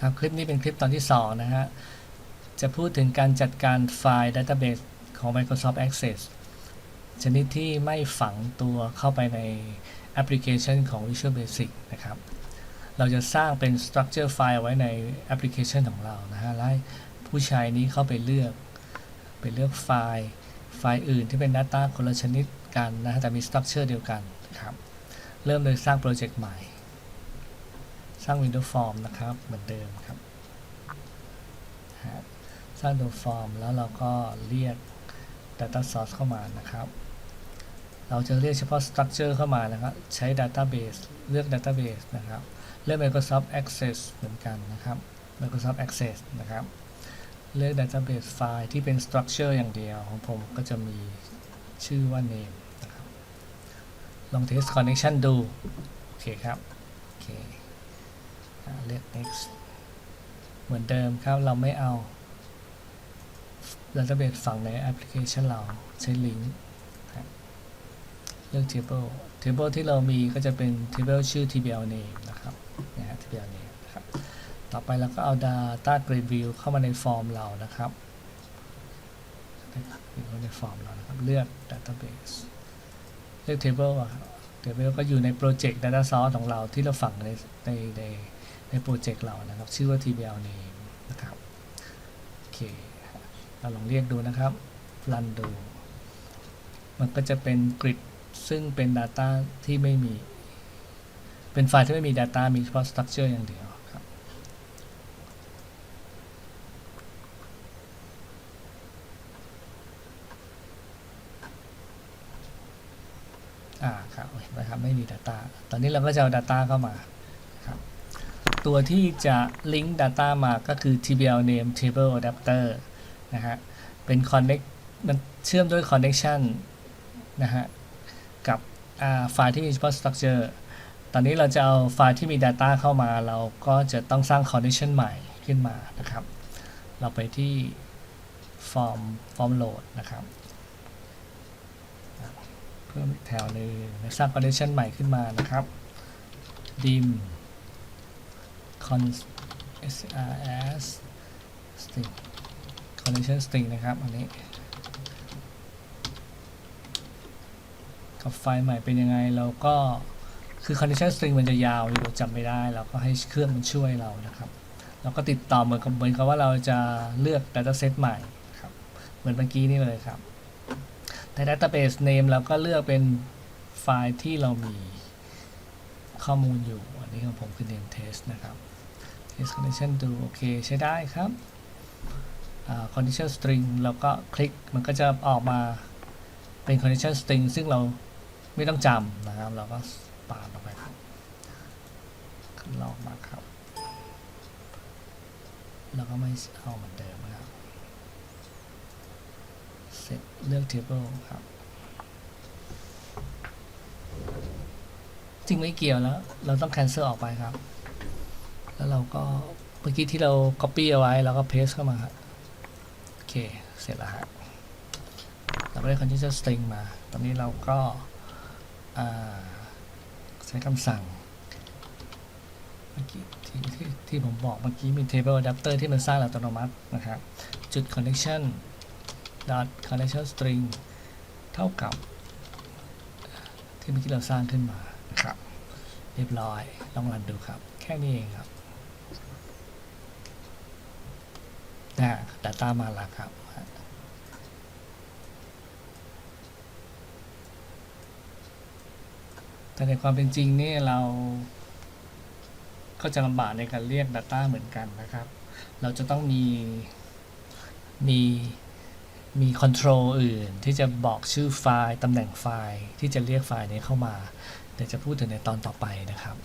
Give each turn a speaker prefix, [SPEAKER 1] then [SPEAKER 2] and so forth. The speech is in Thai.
[SPEAKER 1] ครับคลิปนี้เป็นคลิปตอนที่ 2 นะฮะ จะพูดถึงการจัดการไฟล์ Database ของ Microsoft Access ชนิดที่ไม่ฝังตัวเข้าไปในแอปพลิเคชันของ Visual Basic นะครับ เราจะสร้างเป็น Structure File ไว้ในแอปพลิเคชันของเรานะฮะแล้วผู้ใช้นี้เข้าไปเลือกไปเลือกไฟล์ไฟล์อื่นที่เป็น Data คนละชนิดกันนะฮะแต่มี Structure เดียวกันนะครับ เริ่มโดยสร้างโปรเจกต์ใหม่ ร้าง Windows Form นะครับ เหมือนเดิมครับสร้าง Windows Form แล้วเราก็เรียก Data Source เข้ามานะครับ เราจะเรียกเฉพาะ Structure เข้ามานะครับ ใช้ Database เลือก Database นะครับ เลือก Microsoft Access เหมือนกันนะครับ Microsoft Access นะครับ เลือก Database ไฟล์ที่เป็น Structure อย่างเดียวของผมก็จะมีชื่อว่า name นะครับลอง test connection ดู โอเคครับ โอเค เลือก next เหมือนเดิมครับเราไม่เอา database ฝังในแอปพลิเคชันเราใช้ลิงก์เลือก table table ที่เรามีก็จะเป็น table ชื่อ tbl name นะครับนะฮะ tbl name นะครับต่อไปเราก็เอา data grid view เข้ามาในฟอร์มเรานะครับเข้ามาในฟอร์มเรานะครับ เลือก database เลือก table อะครับ table ก็อยู่ในโปรเจกต์ data source ของเราที่เราฝังในในใน ในโปรเจกต์เรานะครับ ชื่อว่า tbl name นะครับโอเคเราลองเรียกดูนะครับรันดูมันก็จะเป็นกริดซึ่งเป็น Data ที่ไม่มี เป็นไฟล์ที่ไม่มี Data มีเฉพาะ Structure อย่างเดียวครับอ่าครับเห็นไหมครับ ไม่มี Data ตอนนี้เราก็จะเอา Data เข้ามา ตัวที่จะ link data มาก็คือ tbl name table adapter นะฮะ เป็น connect มันเชื่อมด้วย connection นะฮะ กับไฟล์ที่มีเฉพาะ structure ตอนนี้เราจะเอาไฟล์ที่มี data เข้ามา เราก็จะต้องสร้าง connection ใหม่ขึ้นมานะครับ เราไปที่ form form load นะครับ เพิ่มอีกแถวหนึ่งแล้วสร้าง connection ใหม่ขึ้นมานะครับ dim cons srs string connection string นะครับ อันนี้ กับไฟล์ใหม่เป็นยังไง เราก็คือ connection string มันจะยาวอยู่จำไม่ได้ เราก็ให้เครื่องมันช่วยเรานะครับ เราก็ติดต่อเหมือนกับเหมือนกับว่าเราจะเลือก dataset ใหม่ครับ เหมือนเมื่อกี้นี่เลยครับ แต่ database name เราก็เลือกเป็นไฟล์ที่เรามีข้อมูลอยู่ อันนี้ของผมคือ name test นะครับ test condition ดูโอเคใช้ได้ครับ condition string เราก็คลิกมันก็จะออกมาเป็น condition string ซึ่งเราไม่ต้องจำนะครับ เราก็ปาดออกไปครับลอกมาครับ แล้วก็ไม่เอาเหมือนเดิมนะครับ เสร็จเลือก table ครับจริงไม่เกี่ยวแล้ว เราต้อง cancel ออกไปครับ แล้วเราก็เมื่อกี้ที่เรา copy เอาไว้เราก็ paste เข้ามาครับโอเค เสร็จแล้วฮะเราได้ condition string มา ตอนนี้เราก็าใช้คำสั่งเมื่อกี้ที่ที่ที่ผมบอกเมื่อกี้มี table adapter ที่มันสร้างอัตโนมัตินะครับจุด connection dot connection string เท่ากับ ที่เมื่อกี้เราสร้างขึ้นมานะครับ เรียบร้อย ลองรันดูครับ แค่นี้เองครับ นะ Data มาแล้วครับแต่ในความเป็นจริงนี่เราก็จะลำบากในการเรียก Data เหมือนกันนะครับ เราจะต้องมีมีมีคอนโทรลอื่นที่จะบอกชื่อไฟล์ ตำแหน่งไฟล์ที่จะเรียกไฟล์นี้เข้ามา เดี๋ยวจะพูดถึงในตอนต่อไปนะครับ